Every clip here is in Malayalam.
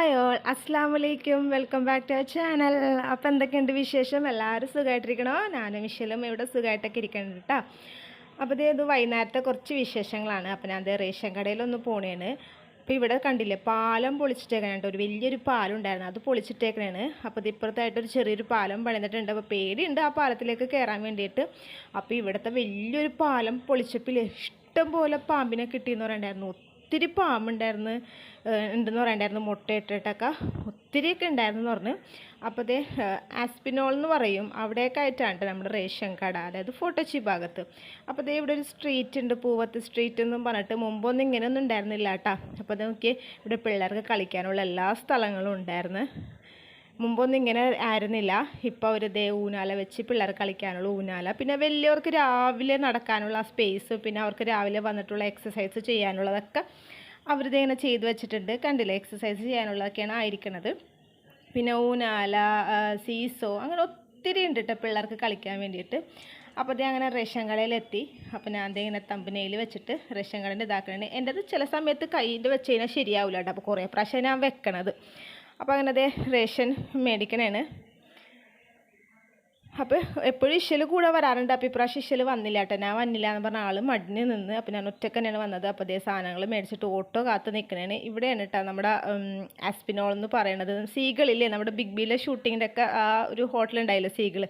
Hi all. അസ്സാം വലൈക്കും welcome back to our channel. അപ്പോൾ എന്തൊക്കെയുണ്ട് വിശേഷം? എല്ലാവരും സുഖമായിട്ടിരിക്കണോ ഞാനും മിഷലും ഇവിടെ സുഖമായിട്ടൊക്കെ ഇരിക്കുന്നുണ്ട് കേട്ടോ അപ്പോൾ ഇത് ഇത് വൈകുന്നേരത്തെ കുറച്ച് വിശേഷങ്ങളാണ്. അപ്പോൾ ഞാൻ റേഷൻ കടയിലൊന്ന് പോണേണ്. അപ്പോൾ ഇവിടെ കണ്ടില്ലേ പാലം പൊളിച്ചിട്ടേക്കണുണ്ട്. ഒരു വലിയൊരു പാലം ഉണ്ടായിരുന്നു. അത് പൊളിച്ചിട്ടേക്കണേണ്. അപ്പോൾ ഇത് ഇപ്പുറത്തായിട്ട് ഒരു ചെറിയൊരു പാലം പണിതിട്ടുണ്ട്. അപ്പോൾ പേടിയുണ്ട് ആ പാലത്തിലേക്ക് കയറാൻ വേണ്ടിയിട്ട്. അപ്പോൾ ഇവിടുത്തെ വലിയൊരു പാലം പൊളിച്ചപ്പോൾ ഇഷ്ടം പോലെ പാമ്പിനെ കിട്ടിയെന്ന് പറയണ്ടായിരുന്നു ഒത്തിരി പാമ്പുണ്ടായിരുന്നു ഉണ്ടെന്ന് പറയണ്ടായിരുന്നു മുട്ടയിട്ടിട്ടൊക്കെ ഒത്തിരിയൊക്കെ ഉണ്ടായിരുന്നു എന്ന് പറഞ്ഞു അപ്പോൾ അതേ ആസ്പിനോൾ എന്ന് പറയും. അവിടെയൊക്കെ ആയിട്ടാണ് നമ്മുടെ റേഷൻ കട അതായത് ഫോട്ടോച്ചി ഭാഗത്ത്. അപ്പോൾ അതേ ഇവിടെ ഒരു സ്ട്രീറ്റ് ഉണ്ട് പൂവത്ത് സ്ട്രീറ്റ് എന്നും പറഞ്ഞിട്ട് മുമ്പൊന്നും ഇങ്ങനെയൊന്നും ഉണ്ടായിരുന്നില്ല കേട്ടോ. അപ്പോൾ അത് നോക്കിയേ ഇവിടെ പിള്ളേർക്ക് കളിക്കാനുള്ള എല്ലാ സ്ഥലങ്ങളും ഉണ്ടായിരുന്നു. മുമ്പൊന്നും ഇങ്ങനെ ആയിരുന്നില്ല. ഇപ്പോൾ അവർ ദേ ഊനാല വെച്ച് പിള്ളേർ കളിക്കാനുള്ള ഊനാല പിന്നെ വലിയവർക്ക് രാവിലെ നടക്കാനുള്ള സ്പേസ് പിന്നെ അവർക്ക് രാവിലെ വന്നിട്ടുള്ള എക്സസൈസ് ചെയ്യാനുള്ളതൊക്കെ അവരിത് ഇങ്ങനെ ചെയ്തു വെച്ചിട്ടുണ്ട്. കണ്ടില്ലേ? എക്സസൈസ് ചെയ്യാനുള്ളതൊക്കെയാണ് ആയിരിക്കുന്നത് പിന്നെ ഊനാല സീസോ അങ്ങനെ ഒത്തിരി ഉണ്ട് കേട്ടോ പിള്ളേർക്ക് കളിക്കാൻ വേണ്ടിയിട്ട്. അപ്പോൾ അത് അങ്ങനെ റേഷൻ കടയിലെത്തി അപ്പോൾ ഞാൻ ഇങ്ങനെ തമ്പനയിൽ വെച്ചിട്ട് റേഷൻ കടേന്റെ ഇതാക്കണേ. എന്റെത് ചില സമയത്ത് കയ്യിൽ വെച്ച് കഴിഞ്ഞാൽ ശരിയാവില്ല കേട്ടോ അപ്പോൾ കുറേ പ്രാവശ്യം ഞാൻ വെക്കണത്. അപ്പോൾ അങ്ങനെ അതേ റേഷൻ മേടിക്കണേണ്. അപ്പോൾ എപ്പോഴും ഇഷ്യൽ കൂടെ വരാറുണ്ട്. അപ്പോൾ ഇപ്രാവശ്യം ഇഷ്യൽ വന്നില്ല കേട്ടോ ഞാൻ വന്നില്ല എന്ന് പറഞ്ഞ ആൾ മടിഞ്ഞ് നിന്ന് അപ്പോൾ ഞാൻ ഒറ്റയ്ക്ക് തന്നെയാണ് വന്നത്. അപ്പോൾ അതേ സാധനങ്ങൾ മേടിച്ചിട്ട് ഓട്ടോ കാത്ത് നിൽക്കണേണ് ഇവിടെയാണ് കേട്ടോ നമ്മുടെ ആസ്പിനോൾ എന്ന് പറയണത്. സീകളില്ലേ നമ്മുടെ ബിഗ് ബിയിലെ ഷൂട്ടിങ്ങിന്റെ ഒക്കെ ആ ഒരു ഹോട്ടൽ ഉണ്ടായില്ലേ സീകൾ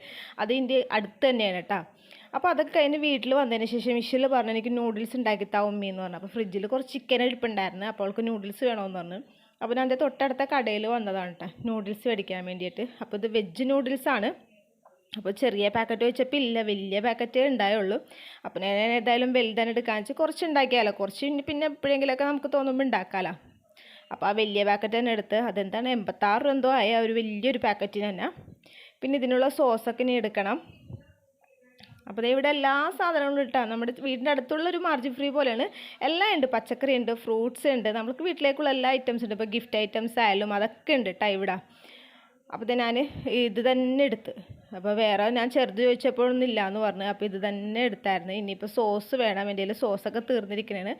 ഇതിന്റെ അടുത്ത് തന്നെയാണ് കേട്ടോ അപ്പോൾ അതൊക്കെ കഴിഞ്ഞ് വീട്ടിൽ വന്നതിന് ശേഷം ഇഷ്യൽ പറഞ്ഞു എനിക്ക് നൂഡിൽസ് ഉണ്ടാക്കി താ ഉമ്മി എന്ന് പറഞ്ഞു അപ്പോൾ ഫ്രിഡ്ജിൽ കുറച്ച് ചിക്കൻ എടുപ്പുണ്ടായിരുന്നു അപ്പോൾ അവൾക്ക് നൂഡിൽസ് വേണമെന്ന് പറഞ്ഞു. അപ്പോൾ ഞാൻ എന്റെ തൊട്ടടുത്ത കടയിൽ വന്നതാണ് കേട്ടോ നൂഡിൽസ് മേടിക്കാൻ വേണ്ടിയിട്ട്. അപ്പോൾ ഇത് വെജ് നൂഡിൽസാണ് അപ്പോൾ ചെറിയ പാക്കറ്റ് വെച്ചപ്പോൾ ഇല്ല വലിയ പാക്കറ്റേ ഉണ്ടായുള്ളൂ. അപ്പോൾ ഞാൻ ഏതായാലും വലുതാണ് എടുക്കാൻ വെച്ചാൽ കുറച്ച് ഉണ്ടാക്കിയാലോ കുറച്ച് പിന്നെ എപ്പോഴെങ്കിലുമൊക്കെ നമുക്ക് തോന്നുമ്പോൾ ഉണ്ടാക്കാമല്ലോ അപ്പോൾ ആ വലിയ പാക്കറ്റ് തന്നെ എടുത്ത് അതെന്താണ് എൺപത്താറ് എന്തോ ആയ ഒരു വലിയൊരു പാക്കറ്റിന് തന്നെ. പിന്നെ ഇതിനുള്ള സോസൊക്കെ ഇനി എടുക്കണം. അപ്പോൾ ഇവിടെ എല്ലാ സാധനങ്ങളും ഇട്ടാൽ നമ്മുടെ വീടിന്റെ അടുത്തുള്ള ഒരു മാർജിൻ ഫ്രീ പോലെയാണ്. എല്ലാം ഉണ്ട്. പച്ചക്കറി ഉണ്ട് ഫ്രൂട്ട്സ് ഉണ്ട്. നമുക്ക് വീട്ടിലേക്കുള്ള എല്ലാ ഐറ്റംസ് ഉണ്ട്. ഇപ്പോൾ ഗിഫ്റ്റ് ഐറ്റംസ് ആയാലും അതൊക്കെ ഉണ്ട് കേട്ടോ ഇവിടെ. അപ്പോൾ ഞാൻ ഇത് തന്നെ എടുത്ത്. അപ്പോൾ വേറെ ഞാൻ ചെറുത് ചോദിച്ചപ്പോഴൊന്നും ഇല്ല എന്ന് പറഞ്ഞു. അപ്പോൾ ഇത് തന്നെ എടുത്തായിരുന്നു. ഇനിയിപ്പോൾ സോസ് വേണം. എന്റെ കയ്യിൽ സോസൊക്കെ തീർന്നിരിക്കണേണ്.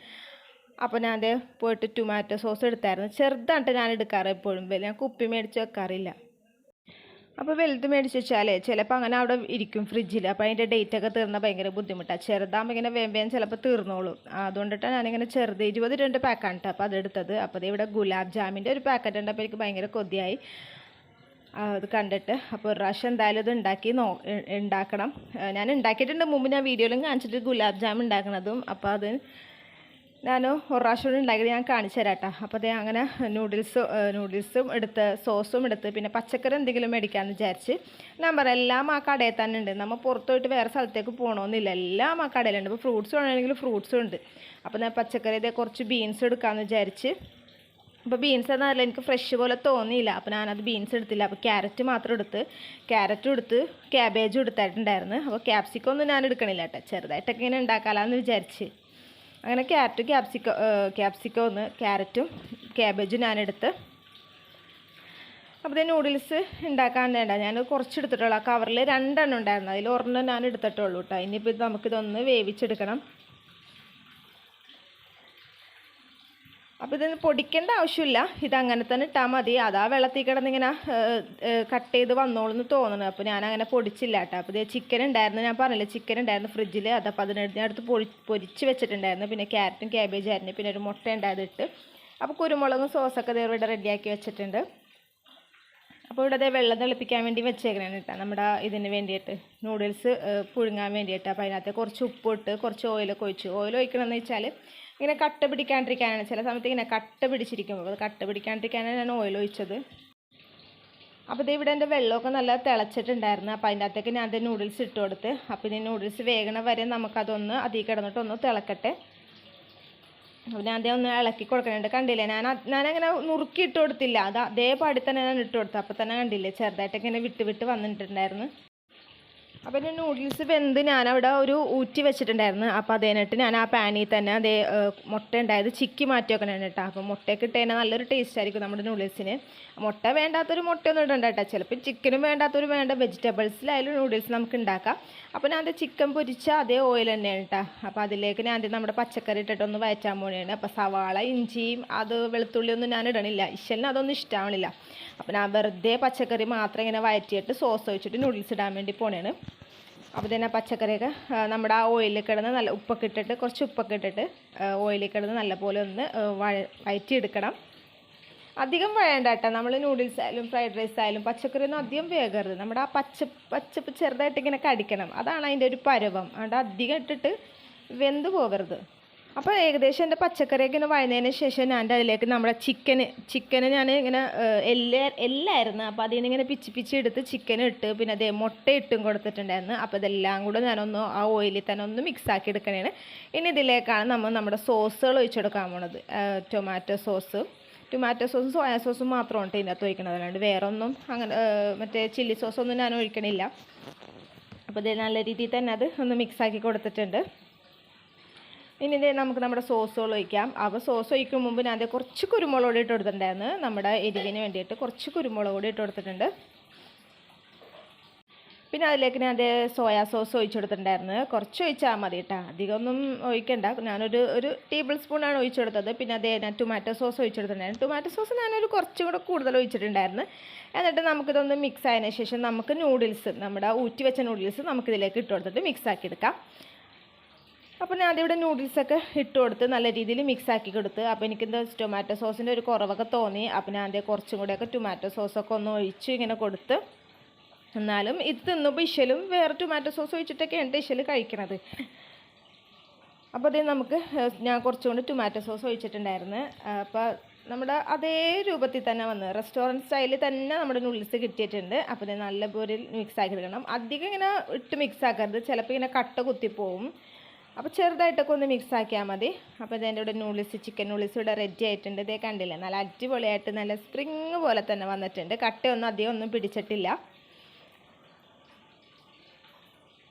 അപ്പോൾ ഞാൻ പോയിട്ട് ടൊമാറ്റോ സോസ് എടുത്തായിരുന്നു. ചെറുതാണ് ഞാൻ എടുക്കാറ് എപ്പോഴും. ഞാൻ കുപ്പി മേടിച്ച് വെക്കാറില്ല. അപ്പോൾ വലുത് മേടിച്ച് വെച്ചാലേ ചിലപ്പോൾ അങ്ങനെ അവിടെ ഇരിക്കും ഫ്രിഡ്ജിൽ അപ്പോൾ അതിന്റെ ഡേറ്റ് ഒക്കെ തീർന്നാൽ ഭയങ്കര ബുദ്ധിമുട്ടാണ് ചെറുതാകുമ്പോൾ ഇങ്ങനെ വേഗം ചിലപ്പോൾ തീർന്നോളും. അതുകൊണ്ടിട്ടാണ് ഞാനിങ്ങനെ ചെറുത് ഇരുപത് രണ്ട് പാക്കാണ് കേട്ടോ അപ്പോൾ അതെടുത്തത് അപ്പോൾ ഇവിടെ ഗുലാബ് ജാമിന്റെ ഒരു പാക്കറ്റ് ഉണ്ട്. അപ്പോൾ എനിക്ക് ഭയങ്കര കൊതിയായി. അത് കണ്ടിട്ട്. അപ്പോൾ ഒരു പ്രാവശ്യം എന്തായാലും ഇത് ഉണ്ടാക്കി നോ ഉണ്ടാക്കണം. ഞാൻ ഉണ്ടാക്കിയിട്ടുണ്ട്. മുമ്പ് ഞാൻ വീഡിയോയിലും കാണിച്ചിട്ട് ഗുലാബ് ജാം ഉണ്ടാക്കണതും. അപ്പോൾ അത് ഞാൻ കൂടി ഉണ്ടാക്കിയത് ഞാൻ കാണിച്ചു തരാം അപ്പോൾ അതേ അങ്ങനെ നൂഡിൽസ് നൂഡിൽസും എടുത്ത് സോസും എടുത്ത് പിന്നെ പച്ചക്കറി എന്തെങ്കിലും മേടിക്കാമെന്ന് വിചാരിച്ച് ഞാൻ പറയാം എല്ലാം ആ കടയിൽ തന്നെ ഉണ്ട്. നമ്മൾ പുറത്ത് പോയിട്ട് വേറെ സ്ഥലത്തേക്ക് പോകണമെന്നില്ല എല്ലാം ആ കടയിലുണ്ട് ഇപ്പോൾ ഫ്രൂട്ട്സ് വേണമെങ്കിൽ ഫ്രൂട്ട്സും ഉണ്ട്. അപ്പോൾ ഞാൻ പച്ചക്കറി ഇതേ കുറച്ച് ബീൻസ് എടുക്കാമെന്ന് വിചാരിച്ച്. അപ്പോൾ ബീൻസ് എന്നല്ല എനിക്ക് ഫ്രഷ് പോലെ തോന്നിയില്ല. അപ്പോൾ ഞാനത് ബീൻസ് എടുത്തില്ല. അപ്പോൾ ക്യാരറ്റ് മാത്രം എടുത്ത് ക്യാരറ്റും എടുത്ത് ക്യാബേജും എടുത്തിട്ടുണ്ടായിരുന്നു അപ്പോൾ ക്യാപ്സിക്കം ഒന്നും ഞാൻ എടുക്കണില്ല കേട്ടോ ചെറുതായിട്ടൊക്കെ ഇങ്ങനെ ഉണ്ടാക്കാമെന്ന് വിചാരിച്ച്. അങ്ങനെ ക്യാരറ്റ് ക്യാപ്സിക്കോ ക്യാപ്സിക്കോ ഒന്ന് ക്യാരറ്റും ക്യാബേജും ഞാനെടുത്ത്. അപ്പോൾ നൂഡിൽസ് ഉണ്ടാക്കാൻ വേണ്ട. ഞാൻ കുറച്ച് എടുത്തിട്ടുള്ളൂ ആ കവറിൽ രണ്ടെണ്ണം ഉണ്ടായിരുന്നു. അതിൽ ഒരെണ്ണം ഞാൻ എടുത്തിട്ടുള്ളൂ കേട്ടോ ഇനിയിപ്പോൾ ഇത് നമുക്കിതൊന്ന് വേവിച്ചെടുക്കണം. അപ്പോൾ ഇത് പൊടിക്കേണ്ട ആവശ്യമില്ല. ഇത് അങ്ങനെ തന്നെ ഇട്ടാൽ മതി. അതാ വെള്ളത്തിൽ കിടന്നിങ്ങനെ കട്ട് ചെയ്ത് വന്നോളെന്ന് തോന്നുന്നു അപ്പോൾ ഞാൻ അങ്ങനെ പൊടിച്ചില്ല കേട്ടോ. അപ്പോൾ ഇത് ചിക്കൻ ഉണ്ടായിരുന്നു. ഞാൻ പറഞ്ഞില്ലേ ചിക്കൻ ഉണ്ടായിരുന്നു ഫ്രിഡ്ജിൽ അതപ്പോൾ അതിനടുത്ത് പൊടി പൊരിച്ച് വെച്ചിട്ടുണ്ടായിരുന്നു. പിന്നെ ക്യാരറ്റും ക്യാബേജ് ആയിരുന്നു. പിന്നെ ഒരു മുട്ട ഉണ്ടായത് ഇട്ട്. അപ്പോൾ കുരുമുളകും സോസൊക്കെ ദേ ഇവിടെ റെഡിയാക്കി വെച്ചിട്ടുണ്ട്. അപ്പോൾ ഇവിടെ അതേ വെള്ളം തിളപ്പിക്കാൻ വേണ്ടി വെച്ചേക്കണേ കേട്ടോ. നമ്മുടെ ഇതിന് വേണ്ടിയിട്ട്. നൂഡിൽസ് പുഴുങ്ങാൻ വേണ്ടിയിട്ട്. അപ്പോൾ അതിനകത്ത് കുറച്ച് ഉപ്പിട്ട് കുറച്ച് ഓയിലൊക്കെ ഒഴിച്ചു. ഓയിൽ ഒഴിക്കണമെന്ന് വെച്ചാൽ ഇങ്ങനെ കട്ട പിടിക്കാണ്ടിരിക്കാനാണ്. ചില സമയത്ത് ഇങ്ങനെ കട്ട പിടിച്ചിരിക്കും. അപ്പോൾ കട്ട പിടിക്കാണ്ടിരിക്കാനാണ് ഞാൻ ഓയിൽ ഒഴിച്ചത്. അപ്പോൾ ഇത് ഇവിടെ എന്റെ വെള്ളമൊക്കെ നല്ല തിളച്ചിട്ടുണ്ടായിരുന്നു. അപ്പോൾ അതിന്റെ അകത്തേക്ക് ഞാൻ അത് നൂഡിൽസ് ഇട്ട് കൊടുത്ത്. അപ്പോൾ ഇനി നൂഡിൽസ് വേഗണ വരെ നമുക്കതൊന്ന് അതിൽ കിടന്നിട്ടൊന്ന് തിളക്കട്ടെ. അപ്പോൾ ഞാൻ അതേ ഒന്ന് ഇളക്കി കൊടുക്കണുണ്ട്. കണ്ടില്ലേ? ഞാൻ ഞാനങ്ങനെ നുറുക്കി ഇട്ട് കൊടുത്തില്ല. അത് അതേപാടി തന്നെ ഞാൻ ഇട്ട് കൊടുത്തു അപ്പോൾ തന്നെ കണ്ടില്ലേ? ചെറുതായിട്ടൊക്കെ ഇങ്ങനെ വിട്ട് വിട്ട് വന്നിട്ടുണ്ടായിരുന്നു. അപ്പോൾ എന്റെ നൂഡിൽസ് വെന്ത് ഞാനവിടെ ഒരു ഊറ്റി വെച്ചിട്ടുണ്ടായിരുന്നു. അപ്പോൾ അതേനിട്ട് ഞാൻ ആ പാനിൽ തന്നെ അതേ മുട്ട ഉണ്ടായത് ചിക്കി മാറ്റി വെക്കണേ കേട്ടോ അപ്പോൾ മുട്ടയൊക്കെ ഇട്ട് നല്ലൊരു ടേസ്റ്റ് ആയിരിക്കും നമ്മുടെ നൂഡിൽസിന് മുട്ട വേണ്ടാത്തൊരു മുട്ടയൊന്നും ഇടണ്ട കേട്ടോ ചിലപ്പോൾ ചിക്കനും വേണ്ടാത്തൊരു വേണ്ട. വെജിറ്റബിൾസിലായാലും നൂഡിൽസ് നമുക്ക് ഉണ്ടാക്കാം അപ്പോൾ ഞാൻ അത് ചിക്കൻ പൊരിച്ച അതേ ഓയിൽ തന്നെയാണ് കേട്ടോ അപ്പോൾ അതിലേക്ക് ഞാൻ നമ്മുടെ പച്ചക്കറി ഇട്ടിട്ടൊന്ന് വയറ്റാൻ പോവുകയാണ് അപ്പോൾ സവാള ഇഞ്ചിയും അത് വെളുത്തുള്ളി ഒന്നും ഞാൻ ഇടണില്ല. ഇശലിന് അതൊന്നും ഇഷ്ടമാവണില്ല അപ്പോൾ ഞാൻ വെറുതെ പച്ചക്കറി മാത്രം ഇങ്ങനെ വയറ്റിയിട്ട് സോസ് ഒഴിച്ചിട്ട് നൂഡിൽസ് ഇടാൻ വേണ്ടി പോണേണ്. അപ്പോൾ തന്നെ പച്ചക്കറിയൊക്കെ നമ്മുടെ ആ ഓയിലിൽ കിടന്ന് നല്ല ഉപ്പൊക്കെ ഇട്ടിട്ട് കുറച്ച് ഉപ്പൊക്കെ ഇട്ടിട്ട് ഓയിലിൽ കിടന്ന് നല്ലപോലെ ഒന്ന് വയറ്റിയെടുക്കണം. അധികം വഴണ്ട കേട്ടോ നമ്മൾ നൂഡിൽസ് ആയാലും ഫ്രൈഡ് റൈസ് ആയാലും പച്ചക്കറി ഒന്നും അധികം വേഗരുത്. നമ്മുടെ ആ പച്ച പച്ചപ്പ് ചെറുതായിട്ട് ഇങ്ങനെ കടിക്കണം. അതാണ് അതിന്റെ ഒരു പരവം. അതുകൊണ്ട് അധികം ഇട്ടിട്ട് വെന്ത് പോകരുത്. അപ്പോൾ ഏകദേശം എന്റെ പച്ചക്കറിയൊക്കെ ഇങ്ങനെ വഴന്നതിന് ശേഷം ഞാൻ അതിലേക്ക് നമ്മുടെ ചിക്കന് ചിക്കന് ഞാൻ ഇങ്ങനെ എല്ലാ എല്ല എല്ലായിരുന്നു. അപ്പോൾ അതിൽ ഇങ്ങനെ പിച്ച് പിച്ച് എടുത്ത് ചിക്കൻ ഇട്ട് പിന്നെ അതേ മുട്ട ഇട്ടും കൊടുത്തിട്ടുണ്ടായിരുന്നു. അപ്പോൾ ഇതെല്ലാം കൂടെ ഞാനൊന്ന് ആ ഓയിലിൽ തന്നെ ഒന്ന് മിക്സ് ആക്കി എടുക്കണേണ്. ഇനി ഇതിലേക്കാണ് നമ്മൾ നമ്മുടെ സോസുകൾ ഒഴിച്ചെടുക്കാൻ പോണത്. ടൊമാറ്റോ സോസ് ടൊമാറ്റോ സോസും സോയാ സോസും മാത്രമാണ് ഇതിനകത്ത് ഒഴിക്കണത്. അല്ലാണ്ട് വേറെ ഒന്നും അങ്ങനെ മറ്റേ ചില്ലി സോസൊന്നും ഞാൻ ഒഴിക്കണില്ല. അപ്പോൾ ഇത് നല്ല രീതിയിൽ തന്നെ അത് ഒന്ന് മിക്സ് ആക്കി കൊടുത്തിട്ടുണ്ട്. ഇനി ഇത് നമുക്ക് നമ്മുടെ സോസുകൾ ഒഴിക്കാം. അപ്പോൾ സോസ് ഒഴിക്കും മുമ്പ് ഞാൻ ദേ കുറച്ച് കുരുമുളക് കൂടി ഇട്ട് കൊടുത്തിട്ടുണ്ടായിരുന്നു. നമ്മുടെ എരിവിന് വേണ്ടിയിട്ട് കുറച്ച് കുരുമുളക് കൂടി ഇട്ട് കൊടുത്തിട്ടുണ്ട്. പിന്നെ അതിലേക്ക് ഞാൻ അതേ സോയാ സോസ് ഒഴിച്ചു കൊടുത്തിട്ടുണ്ടായിരുന്നു. കുറച്ച് ഒഴിച്ചാൽ മതി കേട്ടോ അധികമൊന്നും ഒഴിക്കണ്ട. ഞാനൊരു ഒരു ടേബിൾ സ്പൂണാണ് ഒഴിച്ചു കൊടുത്തത്. പിന്നെ അതേ ഞാൻ ടൊമാറ്റോ സോസ് ഒഴിച്ചു കൊടുത്തിട്ടുണ്ടായിരുന്നു. ടൊമാറ്റോ സോസ് ഞാനൊരു കുറച്ചും കൂടെ കൂടുതൽ ഒഴിച്ചിട്ടുണ്ടായിരുന്നു. എന്നിട്ട് നമുക്കിതൊന്ന് മിക്സ് ആയതിനു ശേഷം നമുക്ക് നൂഡിൽസ് നമ്മുടെ ഊറ്റി വെച്ച നൂഡിൽസ് നമുക്കിതിലേക്ക് ഇട്ട് കൊടുത്തിട്ട് മിക്സ് ആക്കി എടുക്കാം. അപ്പോൾ ഞാൻ അതിവിടെ നൂഡിൽസൊക്കെ ഇട്ട് കൊടുത്ത് നല്ല രീതിയിൽ മിക്സ് ആക്കി കൊടുത്ത്. അപ്പോൾ എനിക്കെന്താ ടൊമാറ്റോ സോസിന്റെ ഒരു കുറവൊക്കെ തോന്നി. അപ്പോൾ ഞാൻ അതേ കുറച്ചും കൂടെയൊക്കെ ടൊമാറ്റോ സോസൊക്കെ ഒന്ന് ഒഴിച്ച് ഇങ്ങനെ കൊടുത്ത്. എന്നാലും ഇത് തിന്നുമ്പോൾ ഇശലും വേറെ ടൊമാറ്റോ സോസ് ഒഴിച്ചിട്ടൊക്കെയാണ് ഇശൽ കഴിക്കണത്. അപ്പോൾ അതേ നമുക്ക് ഞാൻ ഞാൻ കുറച്ചുകൊണ്ട് ടൊമാറ്റോ സോസ് ഒഴിച്ചിട്ടുണ്ടായിരുന്നു. അപ്പോൾ നമ്മുടെ അതേ രൂപത്തിൽ തന്നെ വന്ന് റെസ്റ്റോറന്റ് സ്റ്റൈലിൽ തന്നെ നമ്മുടെ നൂഡിൽസ് കിട്ടിയിട്ടുണ്ട്. അപ്പോൾ ഇത് നല്ല പോലെ മിക്സ് ആക്കി എടുക്കണം. അധികം ഇങ്ങനെ ഇട്ട് മിക്സ് ആക്കരുത്. ചിലപ്പോൾ ഇങ്ങനെ കട്ട കുത്തിപ്പോവും. അപ്പോൾ ചെറുതായിട്ടൊക്കെ ഒന്ന് മിക്സ് ആക്കിയാൽ മതി. അപ്പോൾ ഇതിന്റെ കൂടെ നൂഡിൽസ് ചിക്കൻ നൂഡിൽസ് ഇവിടെ റെഡി ആയിട്ടുണ്ട്. ഇതേ കണ്ടില്ലേ? നല്ല അടിപൊളിയായിട്ട് നല്ല സ്പ്രിങ് പോലെ തന്നെ വന്നിട്ടുണ്ട്. കട്ടയൊന്നും അധികം ഒന്നും പിടിച്ചിട്ടില്ല.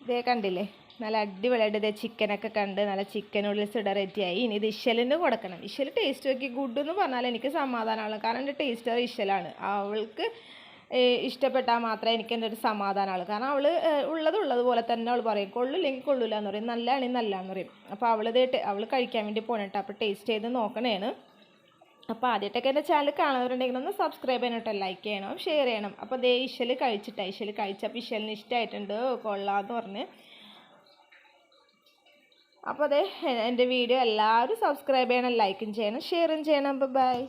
ഇതേ കണ്ടില്ലേ? നല്ല അടിപൊളിയായിട്ട് ഇതേ ചിക്കനൊക്കെ കണ്ട് നല്ല ചിക്കൻ നൂഡിൽസ് ഇവിടെ റെഡിയായി ഇനി ഇത് ഇശലിന് കൊടുക്കണം. ഇശൽ ടേസ്റ്റ് നോക്കി ഗുഡ് എന്ന് പറഞ്ഞാൽ എനിക്ക് സമാധാനമാണ്. കാരണം എന്റെ ടേസ്റ്റർ ഇശലാണ്. അവൾക്ക് ഇഷ്ടപ്പെട്ടാൽ മാത്രമേ എനിക്ക് എന്റെ ഒരു സമാധാനമുള്ളൂ കാരണം അവൾ ഉള്ളത് ഉള്ളത് പോലെ തന്നെ അവൾ പറയും. കൊള്ളില്ലെങ്കിൽ കൊള്ളില്ല എന്ന് പറയും. നല്ലതാണെങ്കിൽ എന്ന് പറയും. അപ്പോൾ അവൾ ഇതായിട്ട് അവൾ കഴിക്കാൻ വേണ്ടി പോകണേട്ടോ അപ്പോൾ ടേസ്റ്റ് ചെയ്ത് നോക്കണേന്ന് അപ്പോൾ ആദ്യമായിട്ടൊക്കെ എന്റെ ചാനൽ കാണുന്നവരുണ്ടെങ്കിൽ ഒന്ന് സബ്സ്ക്രൈബ് ചെയ്യണം കേട്ടോ ലൈക്ക് ചെയ്യണം ഷെയർ ചെയ്യണം. അപ്പോൾ ദേ ഇഷൽ കഴിച്ചിട്ടാ. ഇശൽ കഴിച്ചപ്പോൾ ഇഷലിന് ഇഷ്ടമായിട്ടുണ്ട് കൊള്ളാമെന്ന് പറഞ്ഞ്. അപ്പോൾ അതെ എന്റെ വീഡിയോ എല്ലാവരും സബ്സ്ക്രൈബ് ചെയ്യണം ലൈക്കും ചെയ്യണം ഷെയറും ചെയ്യണം. ബൈ.